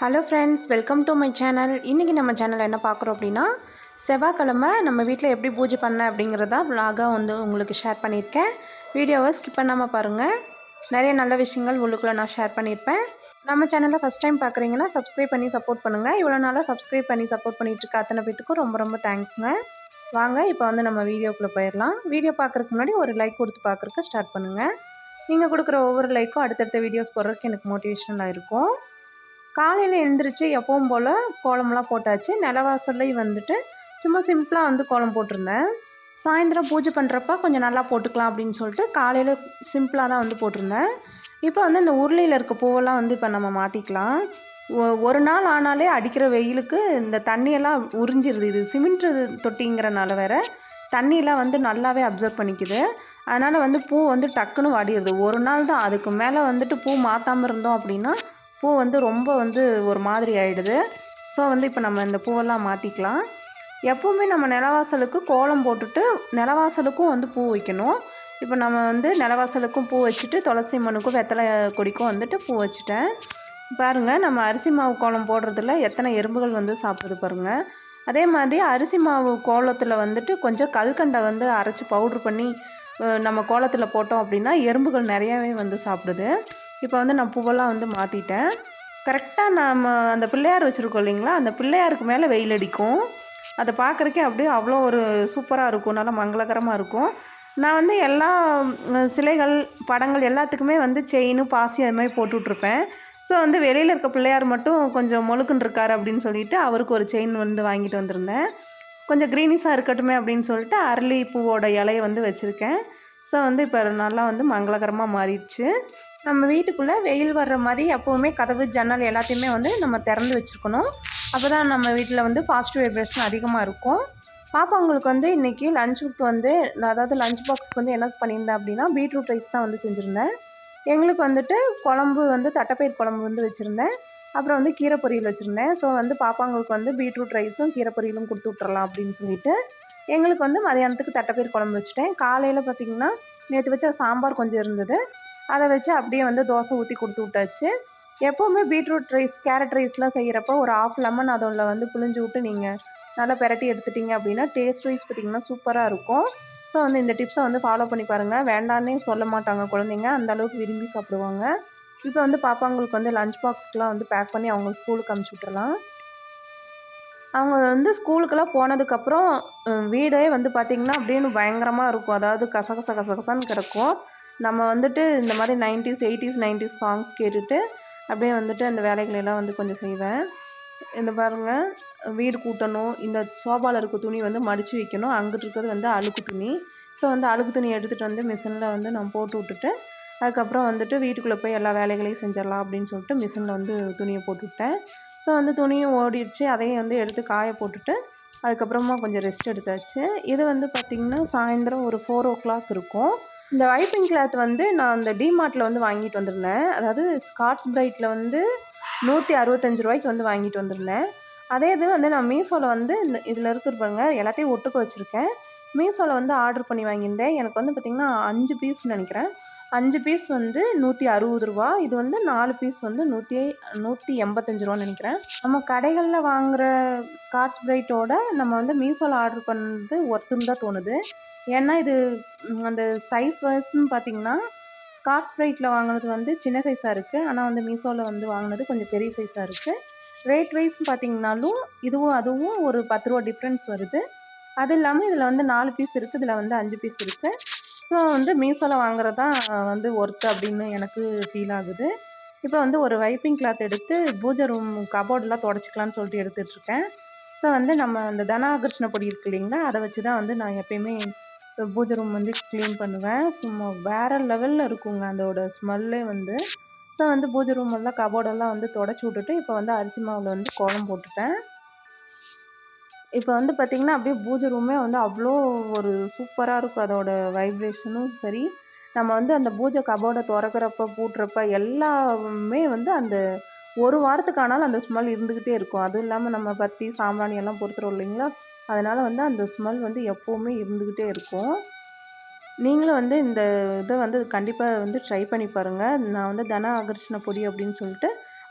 Hello friends welcome to my channel இன்றைக்கி நம்ம channel என்ன பார்க்குறோம் அப்படின்னா செவ்வாய்க்கிழமை நம்ம வீட்டில் எப்படி பூஜை பண்ண அப்படிங்கிறதா விலாகாக வந்து உங்களுக்கு ஷேர் பண்ணியிருக்கேன். வீடியோவை ஸ்கிப் பண்ணாமல் பாருங்கள் நிறைய நல்ல விஷயங்கள் உள்ளுக்குள்ளே நான் ஷேர் பண்ணியிருப்பேன். நம்ம சேனலில் ஃபஸ்ட் டைம் பார்க்குறீங்கன்னா சப்ஸ்கிரைப் பண்ணி சப்போர்ட் பண்ணுங்கள் இவ்வளோ நாளாக சப்ஸ்கிரைப் பண்ணி சப்போர்ட் பண்ணிகிட்டு இருக்க அத்தனை பேத்துக்கும் ரொம்ப ரொம்ப தேங்க்ஸுங்க வாங்க இப்போ வந்து நம்ம வீடியோக்குள்ளே போயிடலாம். வீடியோ பார்க்குறதுக்கு முன்னாடி ஒரு லைக் கொடுத்து பார்க்குறக்கு ஸ்டார்ட் பண்ணுங்கள் நீங்கள் கொடுக்குற ஒவ்வொரு லைக்கும் அடுத்தடுத்த வீடியோஸ் போடுறதுக்கு எனக்கு மோட்டிவேஷனலாக இருக்கும். காலையில் எழுந்திரிச்சு எப்பவும் போல் கோலம்லாம் போட்டாச்சு. நிலவாசல்லையும் வந்துட்டு சும்மா சிம்பிளாக வந்து கோலம் போட்டிருந்தேன். சாயந்தரம் பூஜை பண்ணுறப்ப கொஞ்சம் நல்லா போட்டுக்கலாம் அப்படின்னு சொல்லிட்டு காலையில் சிம்பிளாக தான் வந்து போட்டிருந்தேன். இப்போ வந்து இந்த உருளையில் இருக்க பூவெல்லாம் வந்து இப்போ நம்ம மாற்றிக்கலாம் ஒ- ஒரு நாள் ஆனாலே அடிக்கிற வெயிலுக்கு இந்த தண்ணியெல்லாம் உறிஞ்சிருது. இது சிமெண்ட் தொட்டிங்கிறனால வேற தண்ணியெலாம் வந்து நல்லாவே அப்சர்வ் பண்ணிக்குது. அதனால் வந்து பூ வந்து டக்குன்னு வாடிடுது ஒரு நாள் தான். அதுக்கு மேலே வந்துட்டு பூ மாற்றாமல் இருந்தோம் அப்படின்னா பூ வந்து ரொம்ப வந்து ஒரு மாதிரி ஆகிடுது ஸோ வந்து இப்போ நம்ம இந்த பூவெல்லாம் மாற்றிக்கலாம் எப்போவுமே நம்ம நிலவாசலுக்கு கோலம் போட்டுட்டு நிலவாசலுக்கும் வந்து பூ வைக்கணும். இப்போ நம்ம வந்து நிலவாசலுக்கும் பூ வச்சுட்டு துளசி மண்ணுக்கும் வெத்தலை கொடிக்கும் வந்துட்டு பூ வச்சுட்டேன். பாருங்கள் நம்ம அரிசி மாவு கோலம் போடுறதுல எத்தனை எறும்புகள் வந்து சாப்பிடுது பாருங்கள் அதே மாதிரி அரிசி மாவு கோலத்தில் வந்துட்டு கொஞ்சம் கல்கண்டை வந்து அரைச்சி பவுட்ரு பண்ணி நம்ம கோலத்தில் போட்டோம் அப்படின்னா எறும்புகள் நிறையாவே வந்து சாப்பிடுது. இப்போ வந்து நான் பூவெல்லாம் வந்து மாற்றிட்டேன் கரெக்டாக நம்ம அந்த பிள்ளையார் வச்சுருக்கோம் இல்லைங்களா? அந்த பிள்ளையாருக்கு மேலே வெயில் அடிக்கும். அதை பார்க்குறக்கே அப்படியே அவ்வளோ ஒரு சூப்பராக இருக்கும். நல்லா மங்களகரமாக இருக்கும். நான் வந்து எல்லா சிலைகள் படங்கள் எல்லாத்துக்குமே வந்து செயின் பாசி அது மாதிரி போட்டுட்ருப்பேன் ஸோ வந்து வெளியில் இருக்க பிள்ளையார் மட்டும் கொஞ்சம் மொழுக்குன்னு இருக்கார் அப்படின்னு சொல்லிட்டு அவருக்கு ஒரு செயின் வந்து வாங்கிட்டு வந்திருந்தேன். கொஞ்சம் க்ரீனிஸாக இருக்கட்டுமே அப்படின்னு சொல்லிட்டு அரளி பூவோட இலையை வந்து வச்சுருக்கேன். ஸோ வந்து இப்போ நல்லா வந்து மங்களகரமாக மாறிடுச்சு. நம்ம வீட்டுக்குள்ளே வெயில் வர்ற மாதிரி எப்போவுமே கதவு ஜன்னல் எல்லாத்தையுமே வந்து நம்ம திறந்து வச்சுருக்கணும். அப்போ தான் நம்ம வீட்டில் வந்து பாசிட்டிவ் வைப்ரேஷன் அதிகமாக இருக்கும். பாப்பாங்களுக்கு வந்து இன்றைக்கி லஞ்சுக்கு வந்து அதாவது லஞ்ச் பாக்ஸ்க்கு வந்து என்ன பண்ணியிருந்தேன் அப்படின்னா பீட்ரூட் ரைஸ் தான் வந்து செஞ்சுருந்தேன். எங்களுக்கு வந்துட்டு குழம்பு வந்து தட்டைப்பயிர் குழம்பு வந்து வச்சுருந்தேன். அப்புறம் வந்து கீரை பொரியல் வச்சுருந்தேன். ஸோ வந்து பாப்பாங்களுக்கு வந்து பீட்ரூட் ரைஸும் கீரை பொரியலும் கொடுத்து விட்றலாம் அப்படின்னு சொல்லிட்டு எங்களுக்கு வந்து மதியானத்துக்கு தட்டைப்பயிர் குழம்பு வச்சுட்டேன். காலையில் பார்த்திங்கன்னா நேற்று வச்ச சாம்பார் கொஞ்சம் இருந்தது. அதை வச்சு அப்படியே வந்து தோசை ஊற்றி கொடுத்து விட்டாச்சு. எப்போவுமே பீட்ரூட் ரைஸ் கேரட் ரைஸ்லாம் செய்கிறப்ப ஒரு ஆஃப் லெமன் அதில் வந்து புளிஞ்சு விட்டு நீங்கள் நல்லா பெரட்டி எடுத்துட்டீங்க அப்படின்னா டேஸ்ட் வைஸ் பார்த்திங்கன்னா சூப்பராக இருக்கும். ஸோ வந்து இந்த டிப்ஸை வந்து ஃபாலோ பண்ணி பாருங்கள் வேண்டான்னே சொல்ல மாட்டாங்க குழந்தைங்க. அந்த அளவுக்கு விரும்பி சாப்பிடுவாங்க. இப்போ வந்து பாப்பாங்களுக்கு வந்து லஞ்ச் பாக்ஸ்க்குலாம் வந்து பேக் பண்ணி அவங்க ஸ்கூலுக்கு அமுச்சு விட்றலாம் அவங்க வந்து ஸ்கூலுக்கெல்லாம் போனதுக்கப்புறம் வீடே வந்து பார்த்திங்கன்னா அப்படின்னு பயங்கரமாக இருக்கும். அதாவது கசகச கசகசன்னு கிடக்கும். நம்ம வந்துட்டு இந்த மாதிரி நைன்டிஸ் எயிட்டிஸ் நைன்டிஸ் சாங்ஸ் கேட்டுட்டு அப்படியே வந்துட்டு அந்த வேலைகளெல்லாம் வந்து கொஞ்சம் செய்வேன். இந்த பாருங்கள் வீடு கூட்டணும் இந்த சோபாவில் இருக்க துணி வந்து மடித்து வைக்கணும். அங்கிட்டு இருக்கிறது வந்து அழுக்கு துணி. ஸோ வந்து அழுக்கு துணி எடுத்துகிட்டு வந்து மிஷினில் வந்து நான் போட்டு விட்டுட்டு அதுக்கப்புறம் வந்துட்டு வீட்டுக்குள்ளே போய் எல்லா வேலைகளையும் செஞ்சிடலாம் அப்படின்னு சொல்லிட்டு மிஷினில் வந்து துணியை போட்டுவிட்டேன் ஸோ வந்து துணியும் ஓடிடுச்சு. அதையும் வந்து எடுத்து காய போட்டுட்டு அதுக்கப்புறமா கொஞ்சம் ரெஸ்ட் எடுத்தாச்சு. இது வந்து பார்த்திங்கன்னா சாயந்தரம் ஒரு ஃபோர் ஓ கிளாக் இருக்கும். இந்த வைப்பிங் கிளாத் வந்து நான் அந்த டிமார்ட்டில் வந்து வாங்கிட்டு வந்திருந்தேன். அதாவது ஸ்காட்ச் பிரைட்டில் வந்து நூற்றி அறுபத்தஞ்சு ரூபாய்க்கு வந்து வாங்கிட்டு வந்திருந்தேன். அதே இது வந்து நான் மீஷோவில் வந்து இந்த இதில் இருக்கிற பாருங்க எல்லாத்தையும் ஒட்டுக்க வச்சுருக்கேன். மீஷோவில் வந்து ஆர்டர் பண்ணி வாங்கியிருந்தேன். எனக்கு வந்து பார்த்திங்கன்னா அஞ்சு பீஸ் நினைக்கிறேன். அஞ்சு பீஸ் வந்து நூற்றி அறுபது ரூபா. இது வந்து நாலு பீஸ் வந்து நூற்றி நூற்றி எண்பத்தஞ்சு ரூபான்னு நினைக்கிறேன். நம்ம கடைகளில் வாங்குகிற ஸ்காட்ச் பிரைட்டோட நம்ம வந்து மீஷோவில் ஆர்டர் பண்ணுறது ஒர்த்துன்னு தான் தோணுது. ஏன்னா இது அந்த சைஸ் வைஸ்ன்னு பார்த்தீங்கன்னா ஸ்காட்ச் பிரைட்டில் வாங்கினது வந்து சின்ன சைஸாக இருக்குது ஆனால் வந்து மீஷோவில் வந்து வாங்கினது கொஞ்சம் பெரிய சைஸாக இருக்குது ரேட் வைஸ் பார்த்தீங்கனாலும் இதுவும் அதுவும் ஒரு பத்து ரூபா டிஃப்ரென்ஸ் வருது. அது இல்லாமல் இதில் வந்து நாலு பீஸ் இருக்குது இதில் வந்து அஞ்சு பீஸ் இருக்குது ஸோ வந்து மீஷோவில் வாங்குறது தான் வந்து ஒர்த்து அப்படின்னு எனக்கு ஃபீல் ஆகுது. இப்போ வந்து ஒரு வைப்பிங் கிளாத் எடுத்து பூஜை ரூம் கபோர்டெலாம் தொடச்சிக்கலான்னு சொல்லிட்டு எடுத்துகிட்டு இருக்கேன். ஸோ வந்து நம்ம அந்த தனாகிருஷ்ண பொடி இருக்கு இல்லைங்களா? அதை வச்சு தான் வந்து நான் எப்பயுமே பூஜை ரூம் வந்து க்ளீன் பண்ணுவேன். சும்மா வேறு லெவலில் இருக்குங்க அதோட ஸ்மெல்லே வந்து. ஸோ வந்து பூஜை ரூம் எல்லாம் கபோர்டெல்லாம் வந்து தொடச்சி விட்டுட்டு இப்போ வந்து அரிசி மாவில் வந்து கோலம் போட்டுட்டேன். இப்போ வந்து பார்த்திங்கன்னா அப்படியே பூஜை ரூமே வந்து அவ்வளோ ஒரு சூப்பராக இருக்கும். அதோட வைப்ரேஷனும் சரி. நம்ம வந்து அந்த பூஜை கபோர்டை திறக்கிறப்ப பூட்டுறப்ப எல்லாமே வந்து அந்த ஒரு வாரத்துக்கு ஆனாலும் அந்த ஸ்மெல் இருந்துக்கிட்டே இருக்கும். அதுவும் இல்லாமல் நம்ம பத்தி சாம்பிராணி எல்லாம் பொறுத்துறோம் இல்லைங்களா? அதனால் வந்து அந்த ஸ்மெல் வந்து எப்போவுமே இருந்துக்கிட்டே இருக்கும். நீங்களும் வந்து இந்த இதை வந்து கண்டிப்பாக வந்து ட்ரை பண்ணி பாருங்கள் நான் வந்து தன ஆகர்ஷண பொடி அப்படின்னு சொல்லிட்டு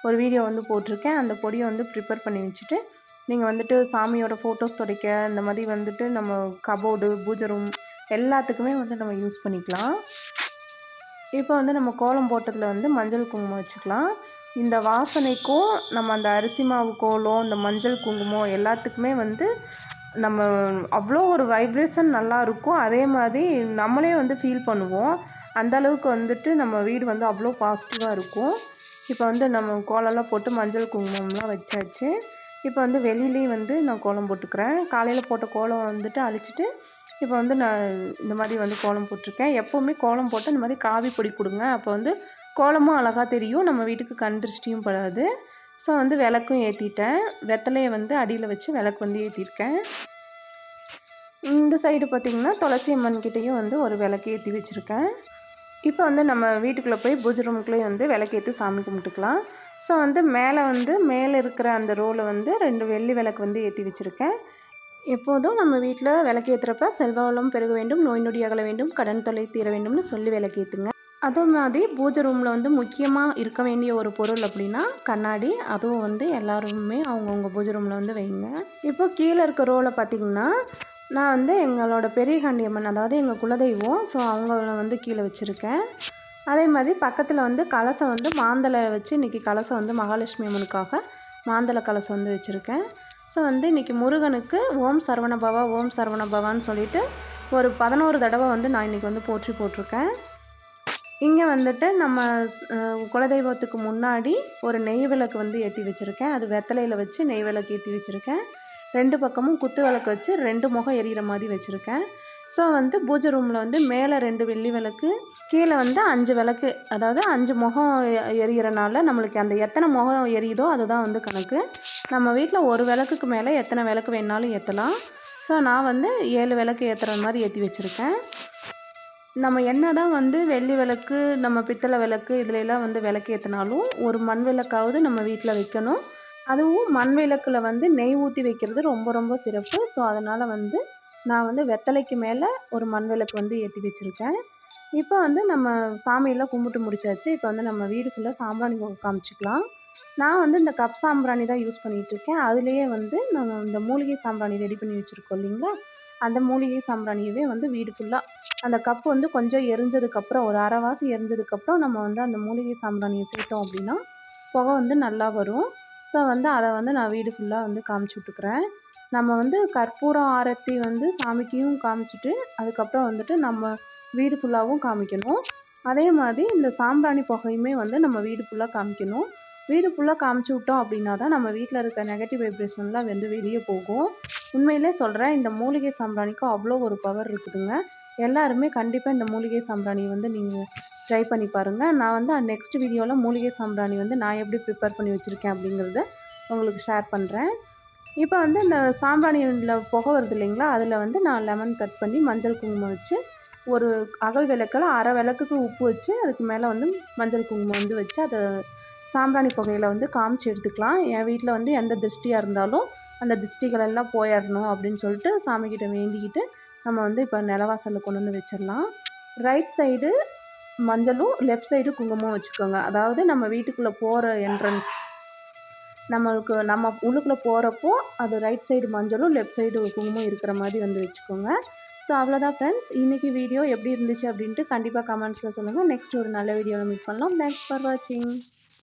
ஒரு வீடியோ வந்து போட்டிருக்கேன். அந்த பொடியை வந்து ப்ரிப்பேர் பண்ணி வச்சுட்டு நீங்கள் வந்துட்டு சாமியோட ஃபோட்டோஸ் துடைக்க இந்த மாதிரி வந்துட்டு நம்ம கபோர்டு பூஜை ரூம் எல்லாத்துக்குமே வந்து நம்ம யூஸ் பண்ணிக்கலாம். இப்போ வந்து நம்ம கோலம் போட்டதில் வந்து மஞ்சள் குங்குமம் வச்சுக்கலாம். இந்த வாசனைக்கும் நம்ம அந்த அரிசி மாவு கோலம் இந்த மஞ்சள் குங்குமம் எல்லாத்துக்குமே வந்து நம்ம அவ்வளோ ஒரு வைப்ரேஷன் நல்லா இருக்கும். அதே மாதிரி நம்மளே வந்து ஃபீல் பண்ணுவோம். அந்த அளவுக்கு வந்துட்டு நம்ம வீடு வந்து அவ்வளோ பாசிட்டிவாக இருக்கும். இப்போ வந்து நம்ம கோலம்லாம் போட்டு மஞ்சள் குங்குமம்லாம் வச்சாச்சு. இப்போ வந்து வெளியிலையும் வந்து நான் கோலம் போட்டுக்கிறேன். காலையில் போட்ட கோலம் வந்துட்டு அழிச்சிட்டு இப்போ வந்து நான் இந்த மாதிரி வந்து கோலம் போட்டிருக்கேன். எப்போவுமே கோலம் போட்டு இந்த மாதிரி காவி பொடி கொடுங்க. அப்போ வந்து கோலமும் அழகாக தெரியும். நம்ம வீட்டுக்கு கண் திருஷ்டியும் படாது. ஸோ வந்து விளக்கும் ஏற்றிட்டேன் வெத்தலையை வந்து அடியில் வச்சு விளக்கு வந்து ஏற்றிருக்கேன் இந்த சைடு பார்த்திங்கன்னா துளசி அம்மன் கிட்டேயும் வந்து ஒரு விளக்கு ஏற்றி வச்சுருக்கேன். இப்போ வந்து நம்ம வீட்டுக்குள்ளே போய் பூஜை ரூமுக்குள்ளேயே வந்து விளக்கேற்றி சாமி கும்பிட்டுக்கலாம். ஸோ வந்து மேலே வந்து மேலே இருக்கிற அந்த ரோவில் வந்து ரெண்டு வெள்ளி விளக்கு வந்து ஏற்றி வச்சுருக்கேன். எப்போதும் நம்ம வீட்டில் விளக்கேற்றுறப்ப செல்வவளம் பெருக வேண்டும் நோய் நொடி அகல வேண்டும் கடன் தொலை தீர வேண்டும்னு சொல்லி விளக்கேற்றுங்க அதே மாதிரி பூஜை ரூமில் வந்து முக்கியமாக இருக்க வேண்டிய ஒரு பொருள் அப்படின்னா கண்ணாடி. அதுவும் வந்து எல்லாருமே அவங்கவுங்க பூஜை ரூமில் வந்து வைங்க. இப்போ கீழே இருக்க ரோலை பார்த்திங்கன்னா நான் வந்து எங்களோட பெரிய காண்டியம்மன் அதாவது எங்கள் குலதெய்வம். ஸோ அவங்கள வந்து கீழே வச்சுருக்கேன். அதே மாதிரி பக்கத்தில் வந்து கலசம் வந்து மாந்தலை வச்சு இன்றைக்கி கலசம் வந்து மகாலட்சுமி அம்மனுக்காக மாந்தலை கலசம் வந்து வச்சுருக்கேன். ஸோ வந்து இன்றைக்கி முருகனுக்கு ஓம் சரவணபவா ஓம் சரவணபவான்னு சொல்லிட்டு ஒரு பதினோரு தடவை வந்து நான் இன்றைக்கி வந்து போற்றி போட்டிருக்கேன். இங்கே வந்துட்டு நம்ம குலதெய்வத்துக்கு முன்னாடி ஒரு நெய் விளக்கு வந்து ஏற்றி வச்சுருக்கேன். அது வெத்தலையில் வச்சு நெய் விளக்கு ஏற்றி வச்சுருக்கேன். ரெண்டு பக்கமும் குத்து விளக்கு வச்சு ரெண்டு முகம் எரியிற மாதிரி வச்சுருக்கேன். ஸோ வந்து பூஜை ரூமில் வந்து மேலே ரெண்டு வெள்ளி விளக்கு கீழே வந்து அஞ்சு விளக்கு. அதாவது அஞ்சு முகம் எரியிறனால நம்மளுக்கு அந்த எத்தனை முகம் எரியுதோ அதுதான் வந்து கணக்கு. நம்ம வீட்டில் ஒரு விளக்குக்கு மேலே எத்தனை விளக்கு வேணாலும் ஏற்றலாம் ஸோ நான் வந்து ஏழு விளக்கு ஏற்றுற மாதிரி ஏற்றி வச்சுருக்கேன். நம்ம என்ன தான் வந்து வெள்ளி விளக்கு நம்ம பித்தளை விளக்கு இதிலெல்லாம் வந்து விளக்கு ஏற்றினாலும் ஒரு மண் விளக்காவது நம்ம வீட்டில் வைக்கணும். அதுவும் மண் விளக்கில் வந்து நெய் ஊற்றி வைக்கிறது ரொம்ப ரொம்ப சிறப்பு. ஸோ அதனால் வந்து நான் வந்து வெத்தலைக்கு மேலே ஒரு மண் விளக்கு வந்து ஏற்றி வச்சுருக்கேன். இப்போ வந்து நம்ம சாமியெல்லாம் கும்பிட்டு முடிச்சாச்சு. இப்போ வந்து நம்ம வீடு ஃபுல்லாக சாம்பிராணி காமிச்சிக்கலாம். நான் வந்து இந்த கப் சாம்பிராணி தான் யூஸ் பண்ணிகிட்ருக்கேன் அதுலேயே வந்து நம்ம இந்த மூலிகை சாம்பிராணி ரெடி பண்ணி வச்சுருக்கோம் இல்லைங்களா? அந்த மூலிகை சாம்பிராணியவே வந்து வீடு ஃபுல்லாக அந்த கப் வந்து கொஞ்சம் எரிஞ்சதுக்கப்புறம் ஒரு அரைவாசி எரிஞ்சதுக்கப்புறம் நம்ம வந்து அந்த மூலிகை சாம்பிராணியை சேர்த்தோம் அப்படின்னா புகை வந்து நல்லா வரும். ஸோ வந்து அதை வந்து நான் வீடு ஃபுல்லாக வந்து காமிச்சு விட்டுக்கிறேன். நம்ம வந்து கற்பூரம் ஆரத்தி வந்து சாமிக்கையும் காமிச்சிட்டு அதுக்கப்புறம் வந்துட்டு நம்ம வீடு ஃபுல்லாகவும் காமிக்கணும். அதே மாதிரி இந்த சாம்பிராணி புகையுமே வந்து நம்ம வீடு ஃபுல்லாக காமிக்கணும். வீடு ஃபுல்லாக காமிச்சு விட்டோம் அப்படின்னா தான் நம்ம வீட்டில் இருக்க நெகட்டிவ் வைப்ரேஷன்லாம் வந்து வெளியே போகும். உண்மையிலே சொல்கிறேன் இந்த மூலிகை சாம்பிராணிக்கும் அவ்வளோ ஒரு பவர் இருக்குதுங்க. எல்லாருமே கண்டிப்பாக இந்த மூலிகை சாம்பிராணி வந்து நீங்கள் ட்ரை பண்ணி பாருங்கள் நான் வந்து நெக்ஸ்ட் வீடியோவில் மூலிகை சாம்பிராணி வந்து நான் எப்படி ப்ரிப்பேர் பண்ணி வச்சுருக்கேன் அப்படிங்கிறத உங்களுக்கு ஷேர் பண்ணுறேன் இப்போ வந்து இந்த சாம்பிராணியில் புகை வருது இல்லைங்களா? அதில் வந்து நான் லெமன் கட் பண்ணி மஞ்சள் குங்குமம் வச்சு ஒரு அகல் விளக்கில் அரை விளக்குக்கு உப்பு வச்சு அதுக்கு மேலே வந்து மஞ்சள் குங்குமம் வந்து வச்சு அதை சாம்பிராணி புகையில் வந்து காமிச்சு எடுத்துக்கலாம். என் வீட்டில் வந்து எந்த திருஷ்டியாக இருந்தாலும் அந்த திருஷ்டிகள் எல்லாம் போயிடணும் அப்படின்னு சொல்லிட்டு சாமிக்கிட்ட வேண்டிக்கிட்டு நம்ம வந்து இப்போ நிலவாசலில் கொண்டு வந்து வச்சிடலாம். ரைட் சைடு மஞ்சளும் லெஃப்ட் சைடு குங்குமம் வச்சுக்கோங்க. அதாவது நம்ம வீட்டுக்குள்ளே போகிற என்ட்ரன்ஸ் நம்மளுக்கு நம்ம உள்ளுக்குள்ளே போகிறப்போ அது ரைட் சைடு மஞ்சளும் லெஃப்ட் சைடு குங்குமம் இருக்கிற மாதிரி வந்து வச்சுக்கோங்க. ஸோ அவ்வளோதான் ஃப்ரெண்ட்ஸ் இன்றைக்கி வீடியோ எப்படி இருந்துச்சு அப்படின்ட்டு கண்டிப்பாக கமெண்ட்ஸில் சொல்லுங்கள் நெக்ஸ்ட் ஒரு நல்ல வீடியோவில் மீட் பண்ணலாம். தேங்க்ஸ் ஃபார் வாட்சிங்